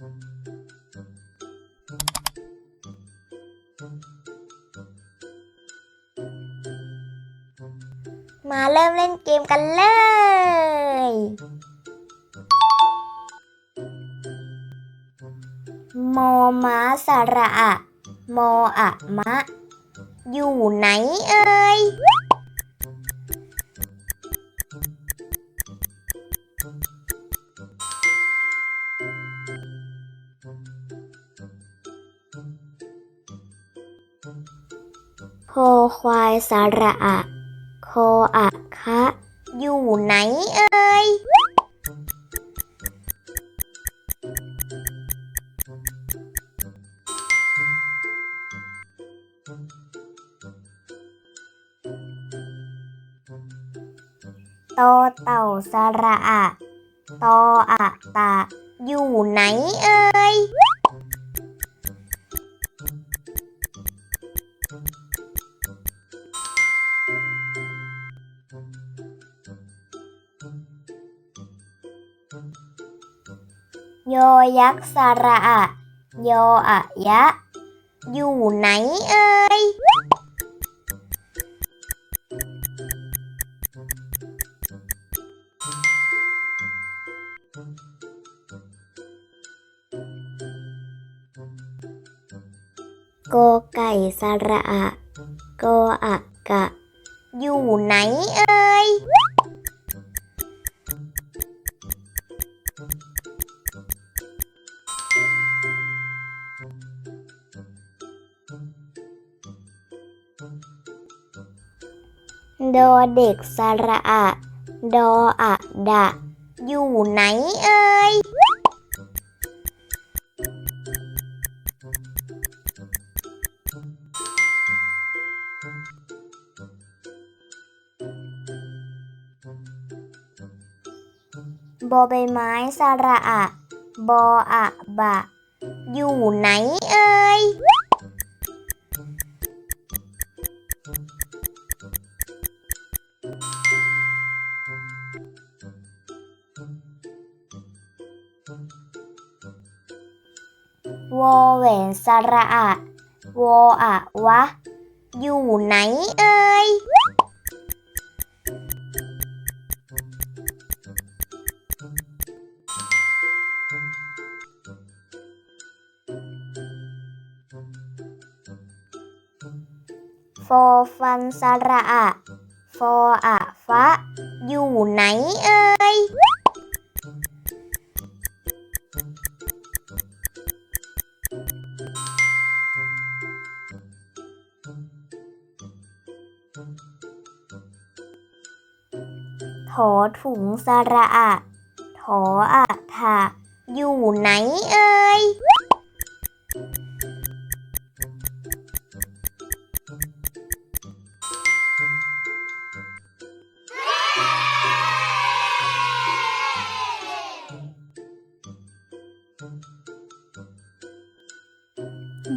มาเริ่มเล่นเกมกันเลย มอม้าสระอะ มออะมะ อยู่ไหนเอ่ย โคควายสระอะโคอะคะ อยู่ไหนเอ่ยโตเต่าสระอะ ตออะตะ อยู่ไหนเอ่ย โยยักษ์สระอะโยอะยะ อยู่ไหนเอ่ยโกไก่สระอะโกอะกะ อยู่ไหนเอ่ ยโดเด็กสระอะ ดออะดะ อยู่ไหนเอ่ย บอใบไม้สระอะ บออะบะ อยู่ไหนเอ่ย วอแหวนสระอะวออะวะ อยู่ไหนเอ่ยฟอฟันสระอะฟออะฟะ อยู่ไหนเอ่ย ถอถุงสระอะถออะทะอยู่ไหนเอ่ย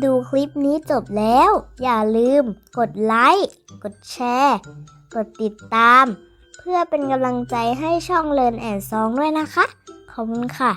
ดูคลิปนี้จบแล้ว อย่าลืมกดไลค์ กดแชร์ กดติดตาม เพื่อเป็นกำลังใจให้ช่องเลินแอนซองด้วยนะคะ ขอบคุณค่ะ